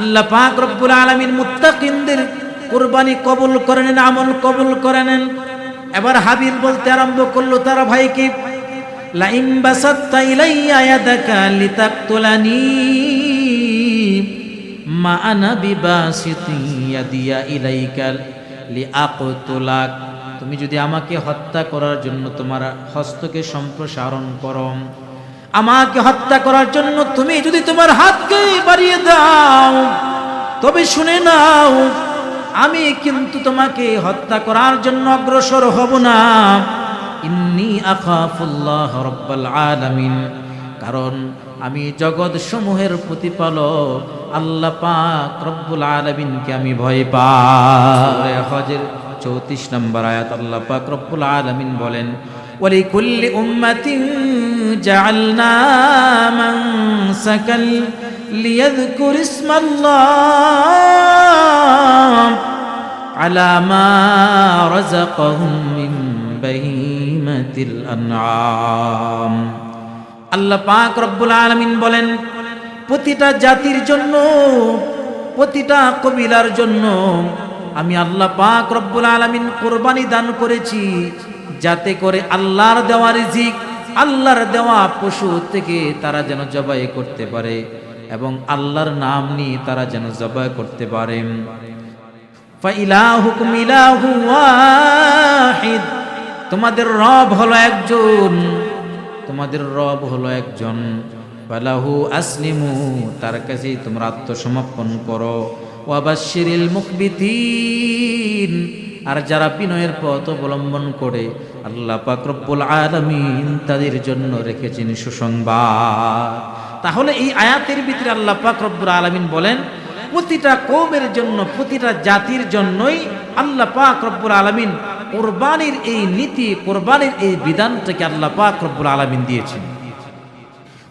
আল্লাহ পাক রব্বুল আলামিন মুত্তাকিনদের কুরবানি কবুল করে নেন, আমল কবুল করে নেন। এবার হাবিল বলতে আরম্ভ করল, তারা ভাই কি? লাইম বাসাত্তা ইলাইয়া ইয়াদাকা লিতাকতুলানি মা আনা বিবাসিতি ইয়াদিয়া ইলাইকা লিআকতুলাক। তুমি যদি আমাকে হত্যা করার জন্য তোমার হস্তকে সম্প্রসারণ করো। আমাকে হত্যা করার জন্য তুমি যদি তোমার হাতকে বাড়িয়ে দাও, তবে শুনে নাও, আমি কিন্তু তোমাকে হত্যা করার জন্য অগ্রসর হব না। ইন্নি আখাফুল্লাহ রব্বাল আলামিন। কারণ আমি জগৎ সমূহের প্রতিপালক, আল্লাহ পাক রব্বুল আলামিনকে আমি ভয় পাই। হজের চৌত্রিশ নম্বর আয়াত আল্লাহ পাক রব্বুল আলামিন বলেন ولكل أمة جعلنا منسكا ليذكر اسم الله على ما رزقهم من بهيمة الأنعام আল্লাহ পাক রব্বুল আলামিন বলেন প্রতিটা জাতির জন্য প্রতিটা কবিলার জন্য আমি আল্লাহ পাক রব্বুল আলামিন কোরবানি দান করেছি যাতে করে আল্লাহর দেওয়া রিজিক, আল্লাহর দেওয়া পশু থেকে তারা যেন জবাই করতে পারে এবং আল্লাহর নাম নিয়ে তারা যেন জবাই করতে পারে। তোমাদের রব হলো একজন, তোমাদের রব হলো একজন। ফালাহু আসলিমু, তার কাছেই তোমরা আত্মসমর্পণ করো। ওয়াবাশশিরিল মুখবিতিন। আর যারা বিনয়ের পথ অবলম্বন করে আল্লাহ পাক রব্বুল আলামিন তাদের জন্য রেখেছেন সুসংবাদ। তাহলে এই আয়াতের ভিতরে আল্লাহ পাক রব্বুল আলামিন বলেন, প্রতিটা কৌমের জন্য, প্রতিটা জাতির জন্যই আল্লাহ পাক রব্বুল আলামিন কোরবানির এই নীতি, কোরবানির এই বিধানটাকে আল্লাহ পাক রব্বুল আলামিন দিয়েছেন।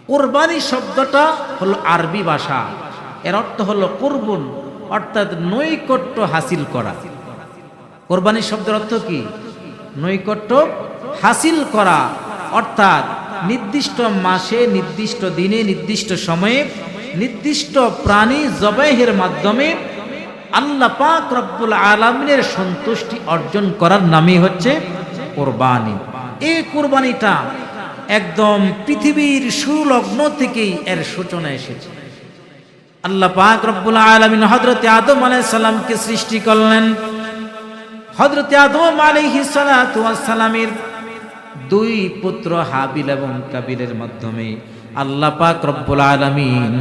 কোরবানি শব্দটা হলো আরবি ভাষা। এর অর্থ হলো কুরবুন, অর্থাৎ নৈকট্য হাসিল করা। কোরবানি শব্দের অর্থ কি? নৈকট্য হাসিল করা, অর্থাৎ নির্দিষ্ট মাসে, নির্দিষ্ট দিনে, নির্দিষ্ট সময়ে, নির্দিষ্ট প্রাণী জবাইহের মাধ্যমে আল্লাহ পাক রব্বুল আলমিনের সন্তুষ্টি অর্জন করার নামই হচ্ছে কোরবানি। এই কোরবানিটা একদম পৃথিবীর সুলগ্ন থেকেই এর সূচনা এসেছে। আল্লাহ পাক রব্বুল আলমিন হজরত আদম আলাইহিস সালামকে সৃষ্টি করলেন। হজরত আদম আলাইহিস সালামের দুই পুত্র হাবিল এবং কাবিলের মাধ্যমে আল্লাহ পাক রব্বুল আলামিন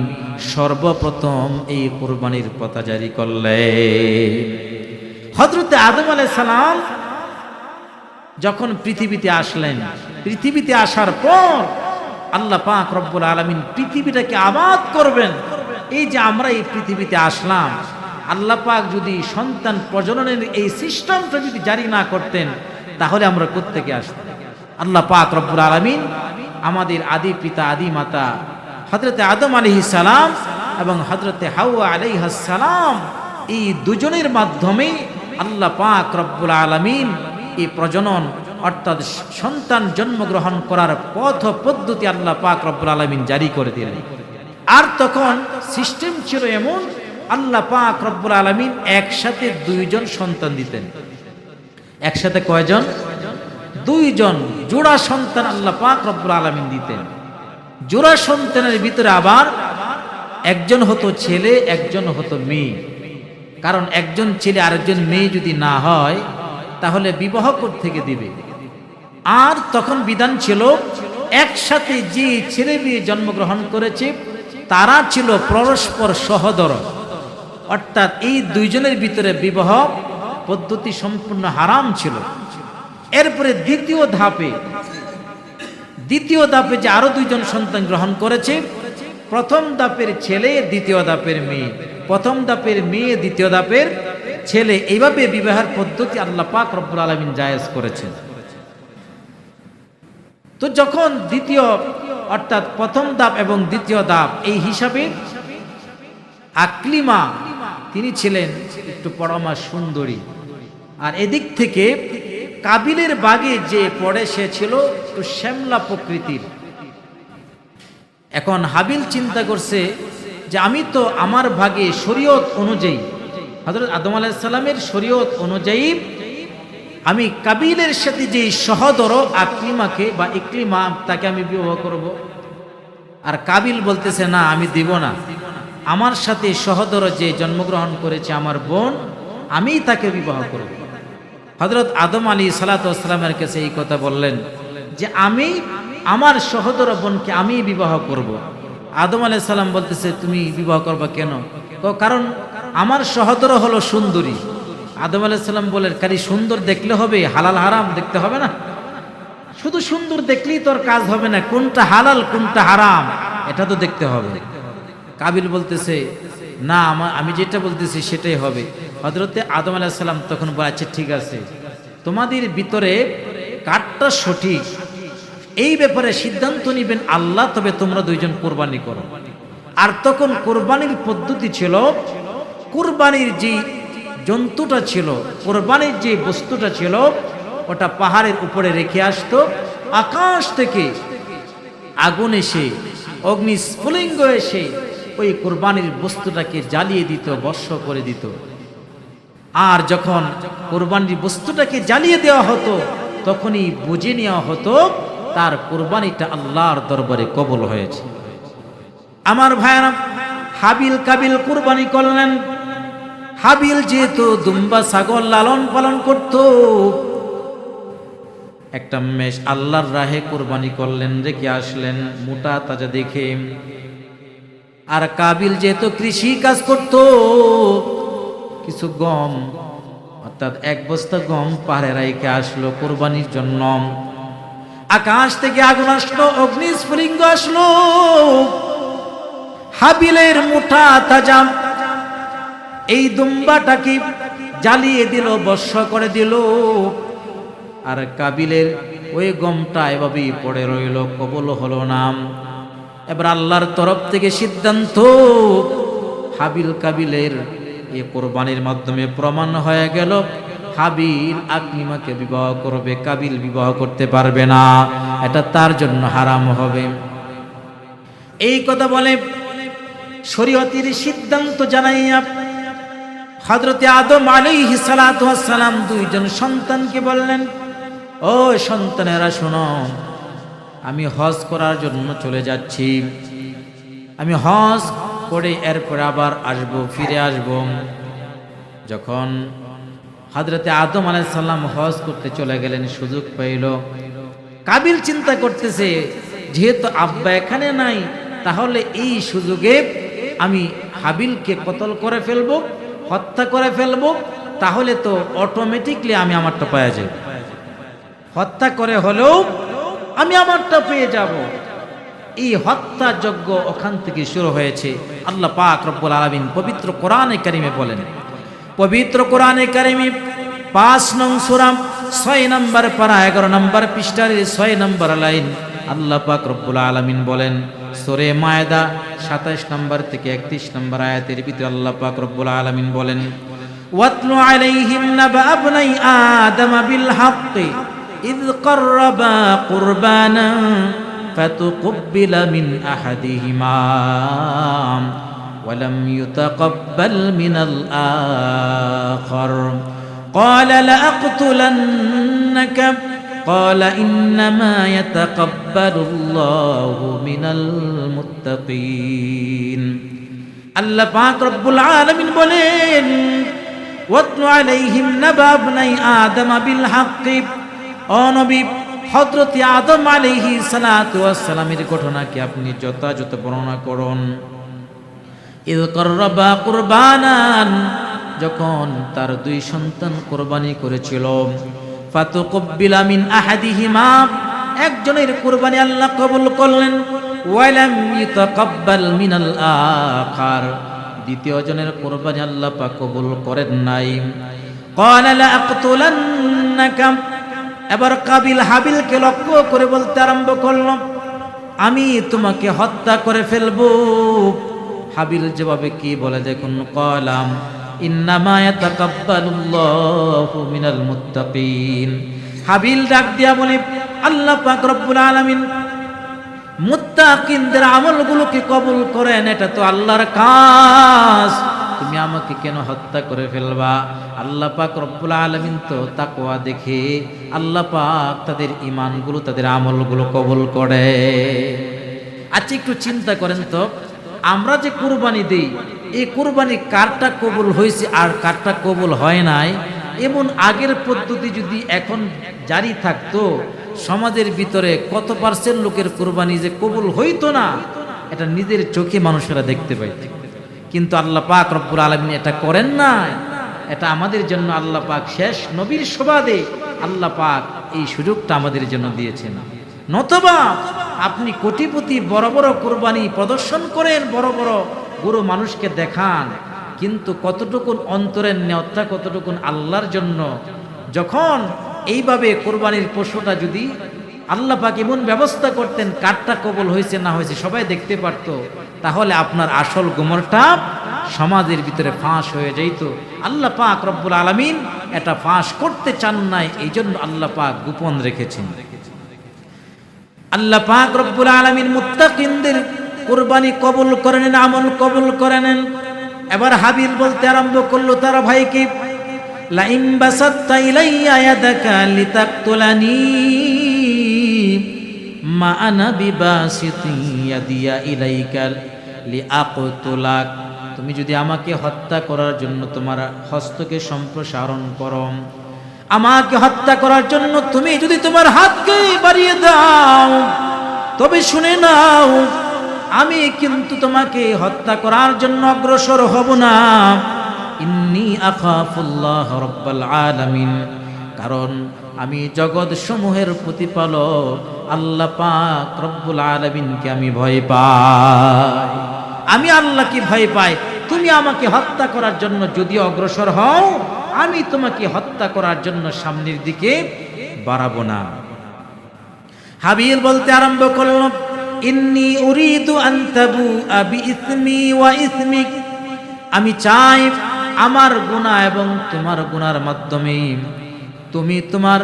সর্বপ্রথম এই কুরবানির পথা জারি করলে হজরত আদম আলাইহিস সালাম যখন পৃথিবীতে আসলেন, পৃথিবীতে আসার পর আল্লাহ পাক রব্বুল আলামিন পৃথিবীটাকে আবাদ করবেন। এই যে আমরা এই পৃথিবীতে আসলাম আল্লাহ পাক যদি সন্তান প্রজননের এই সিস্টেমটা যদি জারি না করতেন, তাহলে আমরা কোত্থেকে আসতাম? আল্লাহ পাক রব্বুল আলামিন আমাদের আদি পিতা, আদি মাতা হজরতে আদম আলাইহিস সালাম এবং হজরতে হাওয়া আলাইহাস সালাম, এই দুজনের মাধ্যমে আল্লাহ পাক রব্বুল আলামিন এই প্রজনন অর্থাৎ সন্তান জন্মগ্রহণ করার পথ পদ্ধতি আল্লাহ পাক রব্বুল আলামিন জারি করে দিলেন। আর তখন সিস্টেম ছিল এমন আল্লাহ পাক রব্বুল আলামিন একসাথে দুইজন সন্তান দিতেন। একসাথে কয়জন? দুইজন। জোড়া সন্তান আল্লাহ পাক রব্বুল আলামিন দিতেন। জোড়া সন্তানের ভিতরে আবার একজন হতো ছেলে, একজন হতো মেয়ে। কারণ একজন ছেলে আরেকজন মেয়ে যদি না হয়, তাহলে বিবাহ থেকে দিবে? আর তখন বিধান ছিল, একসাথে যে ছেলে মেয়ে জন্মগ্রহণ করেছে, তারা ছিল পরস্পর সহদর। অর্থাৎ এই দুইজনের ভিতরে বিবাহ পদ্ধতি সম্পূর্ণ হারাম ছিল। এরপরে দ্বিতীয় ধাপে দ্বিতীয় ধাপে যে আরও দুইজন সন্তান গ্রহণ করেছে, প্রথম ধাপের ছেলে, দ্বিতীয় ধাপের মেয়ে। প্রথম ধাপের মেয়ে, দ্বিতীয় ধাপের ছেলে, এইভাবে বিবাহের পদ্ধতি আল্লাহ পাক রব্বুল আলমিন জায়েজ করেছেন। তো যখন দ্বিতীয়, অর্থাৎ প্রথম ধাপ এবং দ্বিতীয় ধাপ এই হিসাবে আকলিমা তিনি ছিলেন একটু পরমা সুন্দরী। আর এদিক থেকে কাবিলের বাগে যে পড়ে সে ছিল একটু শ্যামলা প্রকৃতির। এখন হাবিল চিন্তা করছে যে আমি তো আমার ভাগে শরীয়ত অনুযায়ী হজরত আদম আলাইসাল্লামের শরীয়ত অনুযায়ী আমি কাবিলের সাথে যে সহদর আকলিমাকে বা ইকলিমা তাকে আমি বিবাহ করব। আর কাবিল বলতেছে, না, আমি দিব না। আমার সাথে সহদর যে জন্মগ্রহণ করেছে আমার বোন আমি তাকে বিবাহ করব। হজরত আদম আলী সালাতামের কাছে এই কথা বললেন যে, আমি আমার সহদর বোনকে আমি বিবাহ করব। আদম আলাই সাল্লাম বলতেছে, তুমি বিবাহ করবা কেন? কারণ আমার সহদর হলো সুন্দরী। আদম আলাই সাল্লাম বলেন কারি, সুন্দর দেখলে হবে, হালাল হারাম দেখতে হবে না? শুধু সুন্দর দেখলেই তোর কাজ হবে না, কোনটা হালাল, কোনটা হারাম, এটা তো দেখতে হবে। কাবিল বলতেছে, না আমার আমি যেটা বলতেছি সেটাই হবে। হজরতে আদম আলাহিসাল্লাম তখন বলে আচ্ছা ঠিক আছে। তোমাদের ভিতরে কাঠটা সঠিক? এই ব্যাপারে সিদ্ধান্ত নিবেন আল্লাহ, তবে তোমরা দুইজন কোরবানি করো। আর তখন কোরবানির পদ্ধতি ছিল, কোরবানির যে জন্তুটা ছিল, কোরবানির যে বস্তুটা ছিল, ওটা পাহাড়ের উপরে রেখে আসতো। আকাশ থেকে আগুন এসে, অগ্নি স্ফুলিঙ্গ এসে ওই কোরবানির বস্তুটাকে জ্বালিয়ে দিত, বর্ষ করে দিত। আর যখন কোরবানির বস্তুটাকে জ্বালিয়ে দেওয়া হতো, তখনই বুঝে নেওয়া হতো, তার কোরবানিটা আল্লাহর দরবারে কবল হয়েছে। আমার ভাইয়ারা, হাবিল কাবিল কোরবানি করলেন। হাবিল যেহেতু দুম্বা ছাগল লালন পালন করত, একটা মেষ আল্লাহর রাহে কোরবানি করলেন, রেখে আসলেন, মোটা তাজা দেখে। আর কাবিল যেহেতু কৃষি কাজ করত, কিছু গম, অর্থাৎ এক বস্তা গম পাহাড়ে রাইকে আসলো কোরবানির জন্য। আকাশ থেকে আগুন আসলো অগ্নি অগ্নিস্ফুলিঙ্গ আসলো। হাবিলের মুঠা তাজা। এই দুম্বাটাকে জ্বালিয়ে দিল, বর্ষ করে দিল। আর কাবিলের ওই গমটা এভাবেই পড়ে রইল, কবল হলো নাম এবার আল্লাহর তরফ থেকে সিদ্ধান্ত, হাবিল কাবিলের এ কোরবানির মাধ্যমে প্রমাণ হয়ে গেল, হাবিল আকলিমাকে বিবাহ করবে, কাবিল বিবাহ করতে পারবে না। এটা তার জন্য হারাম হবে। এই কথা বলে শরীয়তির সিদ্ধান্ত জানাইয়া হজরতে আদম আলাইহি সালাম দুইজন সন্তানকে বললেন, ও সন্তানেরা, শোনো আমি হজ করার জন্য চলে যাচ্ছি। আমি হজ করে এরপরে আবার আসব, ফিরে আসব। যখন হজরতে আদম আলাইসাল্লাম হজ করতে চলে গেলেন, সুযোগ পাইল। কাবিল চিন্তা করতেছে, যেহেতু আব্বা এখানে নাই, তাহলে এই সুযোগে আমি হাবিলকে কতল করে ফেলব, হত্যা করে ফেলব, তাহলে তো অটোমেটিকলি আমি আমারটা পাওয়া যাবে। হত্যা করে হলেও আমি আমারটা পেয়ে যাব। এই হত্যাযজ্ঞ ওখান থেকে শুরু হয়েছে। আল্লাহ পাক রব্বুল আলমিন পবিত্র কোরআনে কারিমে বলেন, পবিত্র কোরআনে কারিমে পাঁচ নং সুরাম ছয় নম্বর পারা এগারো নম্বর পৃষ্ঠার ছয় নম্বর লাইন আল্লাহ পাক রব্বুল আলমিন বলেন, সোরে মায়দা সাতাইশ নম্বর থেকে একত্রিশ নম্বর আয়াতের ভিতরে আল্লাহ পাক রব্বুল আলমিন বলেন, ওয়াতলু আলাইহিম নাবা আবনাই আদম বিল হাক্কি। إذ قربا قربانا فتقبل من أحدهما ولم يتقبل من الآخر قال لأقتلنك قال إنما يتقبل الله من المتقين আল্লাহ পাক রব্বুল আলামিন বলেন ওয়াতলু আলাইহিম নাবা আবনাই আদম বিল হাক্কি অনবী হজরত আদম আলাইহি সালামের ঘটনাকে আপনি যথাযথ বর্ণনা করুন। কুরবানান, যখন তার দুই সন্তান কোরবানি করেছিল, ফাতুকব্বিলা মিন আহাদিহিমা, একজনের কোরবানি আল্লাহ কবুল করলেন, ওয়ালাম ইতাকাব্বাল মিনাল আখার দ্বিতীয় জনের কোরবানি আল্লাহ পাক কবুল করেন নাই। ক্বালা লা আকতুলান্নাকা এবার কাবিল হাবিলকে লক্ষ্য করে বলতে আরম্ভ করল, আমি তোমাকে হত্যা করে ফেলব। হাবিল যেভাবে কি বলে, দেখুন, কলাম হাবিল ডাক আল্লাহ আমলগুলোকে কবুল করেন, এটা তো আল্লাহর কাজ। তুমি আমাকে কেন হত্যা করে ফেলবা? আল্লাহ পাক রব্বুল আলমিন তো তাকওয়া দেখে আল্লাহ পাক তাদের ইমানগুলো তাদের আমলগুলো কবুল করে। আচ্ছা একটু চিন্তা করেন তো, আমরা যে কুরবানি দিই, এই কুরবানি কারটা কবুল হয়েছে আর কারটা কবুল হয় নাই? এমন আগের পদ্ধতি যদি এখন জারি থাকতো, সমাজের ভিতরে কত পার্সেন্ট লোকের কুরবানি যে কবুল হইতো না, এটা নিজের চোখে মানুষেরা দেখতে পাইত। কিন্তু আল্লাহ পাক রব্বুল আলমিন এটা করেন না এটা আমাদের জন্য আল্লাহ পাক শেষ, নবীর সুবাদে আল্লাহ পাক এই সুযোগটা আমাদের জন্য দিয়েছেন। নতবা আপনি কোটিপতি বড় বড় কোরবানি প্রদর্শন করেন, বড় বড় গুরু মানুষকে দেখান, কিন্তু কতটুকুন অন্তরের নেয়তা কতটুকুন আল্লাহর জন্য, যখন এইভাবে কোরবানির পশুটা যদি আল্লাহ পাক এমন ব্যবস্থা করতেন, কারটা কবল হয়েছে না হয়েছে, সবাই দেখতে পারতো। তাহলে আপনার আসল গোমরটা সমাজের ভিতরে ফাঁস হয়ে যাইত। আল্লাহ পাক রব্বুল আলমিন এটা ফাঁস করতে চান নাই এই জন্য আল্লাহ পাক গোপন রেখেছেন। আল্লাহ পাক রব্বুল আলমিন মুত্তাকিনদের কোরবানি কবুল করে নেন, আমল কবুল করে নেন। এবার হাবিল বলতে আরম্ভ করল, তারা ভাইকে তুমি যদি আমাকে হত্যা করার জন্য তোমার হস্তকে সম্প্রসারণ করো। আমাকে হত্যা করার জন্য তুমি যদি তোমার হাতকে বাড়িয়ে দাও, তবে শুনে নাও, আমি কিন্তু তোমাকে হত্যা করার জন্য অগ্রসর হব না। ইন্নি আখাফুল্লাহ রব্বাল আলামিন। কারণ আমি জগৎ সমূহের প্রতিপালক, আল্লাহ পাক রব্বুল আলামিনকে আমি ভয় পাই। আমি আল্লাহকে ভয় পাই। তুমি আমাকে হত্যা করার জন্য যদি অগ্রসর হও, আমি তোমাকে হত্যা করার জন্য সামনের দিকে বাড়াবো না। হাবিল বলতে আরম্ভ করল, ইন্নি উরিদু আন্তাবু আবি ইসমি ওয়া ইসমিক। আমি চাই আমার গুনাহ এবং তোমার গুনার মাধ্যমে তুমি তোমার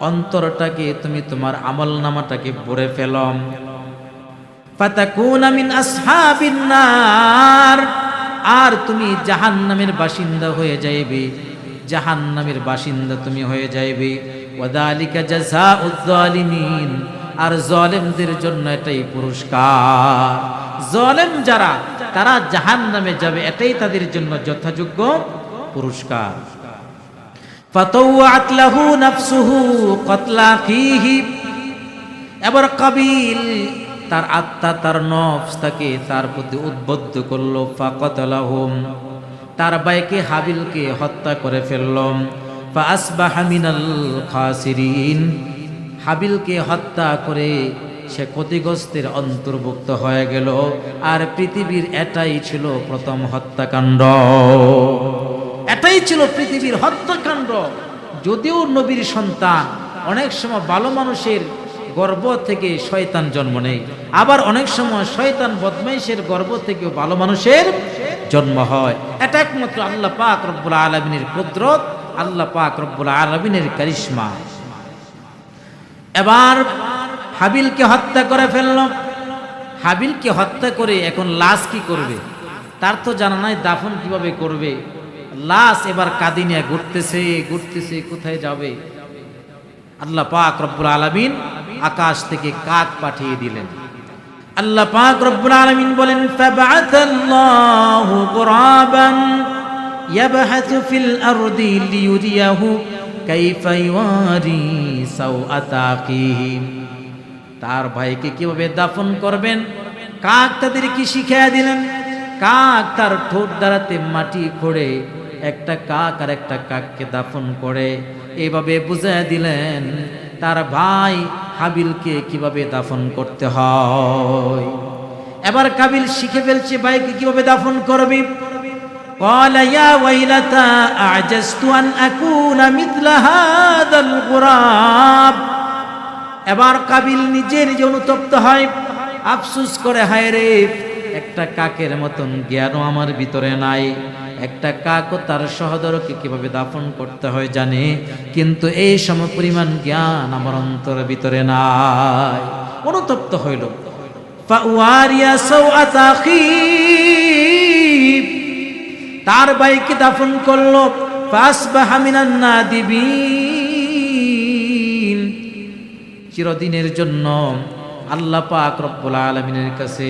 অন্তরটাকে, তুমি তোমার আমল নামাটাকে ভরে ফেলম আর তুমি জাহান্নামের বাসিন্দা হয়ে যাইবে, জাহান্নামের বাসিন্দা তুমি হয়ে যাইবে। আর জলেমদের জন্য এটাই পুরস্কার। জলেম যারা, তারা জাহান্নামে যাবে। এটাই তাদের জন্য যথাযোগ্য পুরস্কার। এবার কাবিল, তার আত্মা, তার নফস তাকে তার প্রতি উদ্বুদ্ধ করল। ফাকতলাহুম তার বাইকে হাবিলকে হত্যা করে ফেললম ফাসবাহা মিনাল খাসিরিন, হাবিলকে হত্যা করে সে ক্ষতিগ্রস্তের অন্তর্ভুক্ত হয়ে গেল। আর পৃথিবীর এটাই ছিল প্রথম হত্যাকাণ্ড। এটাই ছিল পৃথিবীর হত্যাকাণ্ড। যদিও নবীর সন্তান অনেক সময় ভালো মানুষের গর্ব থেকে শয়তান জন্ম নেয়, আবার অনেক সময় শয়তান বদমাইশের গর্ব থেকেও ভালো মানুষের জন্ম হয়। এটা একমাত্র আল্লাহ পাক রব্বুল আলমিনের কুদরত, আল্লাহ পাক রব্বুল আলমিনের কারিশ্মা। এবার হাবিলকে হত্যা করে ফেলল। হাবিলকে হত্যা করে এখন লাশ কি করবে? তার তো জানা নাই দাফন কীভাবে করবে। লাশ এবার কাদিনিয়া ঘুরতেছে ঘুরতেছে, কোথায় যাবে? আল্লাহ পাক রব্বুল আলমিন আকাশ থেকে কাক পাঠিয়ে দিলেন। আল্লাহ পাক রব্বুল আলমিন বলেন, ফাবাআতাল্লাহু গুরাবান ইয়াবহাসু ফিল আরদি লিয়ুরিয়াহু কাইফা ইওয়ারি সাওআতা আখিহি তার ভাইকে কিভাবে দাফন করবেন কাক তাদের কি শিখিয়ে দিলেন কাক তার ঠোঁট দ্বারাতে মাটি খোড়ে একটা কাক আর একটা কাককে দাফন করে এইভাবে বুঝাই দিলেন তার ভাই হাবিলকে কিভাবে দাফন করতে হয় এবার কাবিল শিখে ফেলছে ভাইকে কিভাবে দাফন করবি قال يا ويلتى أعجزت أن أكون مثل هذا الغراب এবার কাবিল নিজে নিজে অনুতপ্ত হয়, আফসুস করে, হায় রে, একটা কাকের মতন জ্ঞানও আমার ভিতরে নাই। একটা কাকও তার সহদরকে কীভাবে দাফন করতে হয় জানে, কিন্তু এই সম পরিমাণ জ্ঞান আমার অন্তরের ভিতরে নাই। অনুতপ্ত হইল। তার ভাইকে দাফন করল। ফাসবাহা মিনান নাদিবিন। চিরদিনের জন্য আল্লাহ পাক রব্বুল আলমিনের কাছে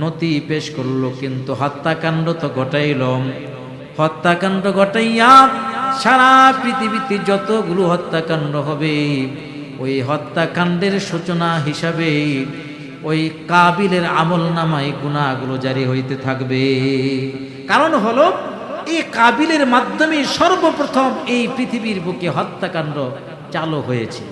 নতি পেশ করল, কিন্তু হত্যাকাণ্ড তো ঘটাইল। হত্যাকাণ্ড ঘটাইয়া সারা পৃথিবীতে যতগুলো হত্যাকাণ্ড হবে, ওই হত্যাকাণ্ডের সূচনা হিসাবে ওই কাবিলের আমল নামায় গুণাগুলো জারি হইতে থাকবে। কারণ হলো, এই কাবিলের মাধ্যমে সর্বপ্রথম এই পৃথিবীর বুকে হত্যাকাণ্ড চালু হয়েছে।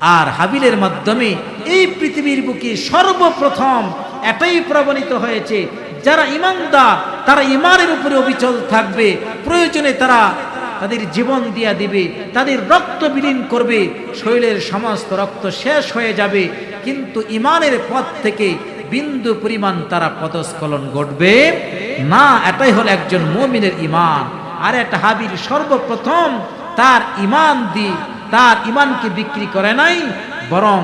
আর হাবিলের মাধ্যমে এই পৃথিবীর বুকে সর্বপ্রথম এটাই প্রবণিত হয়েছে, যারা ইমানদার, তারা ইমানের উপরে অবিচল থাকবে, প্রয়োজনে তারা তাদের জীবন দিয়া দিবে, তাদের রক্ত বিলীন করবে, শরীরের সমস্ত রক্ত শেষ হয়ে যাবে, কিন্তু ইমানের পথ থেকে বিন্দু পরিমাণ তারা পদস্খলন ঘটবে। না, এটাই হল একজন মমিনের ইমান। আর একটা হাবির সর্বপ্রথম তার ইমান দি তার ইমানকে বিক্রি করে নাই, বরং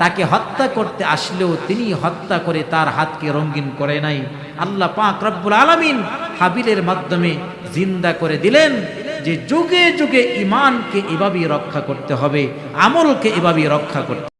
তাকে হত্যা করতে আসলেও তিনি হত্যা করে তার হাতকে রঙিন করে নাই। আল্লাহ পাক রব্বুল আলমিন হাবিলের মাধ্যমে জিন্দা করে দিলেন যে যুগে যুগে ইমানকে এভাবেই রক্ষা করতে হবে, আমলকে এভাবেই রক্ষা করতে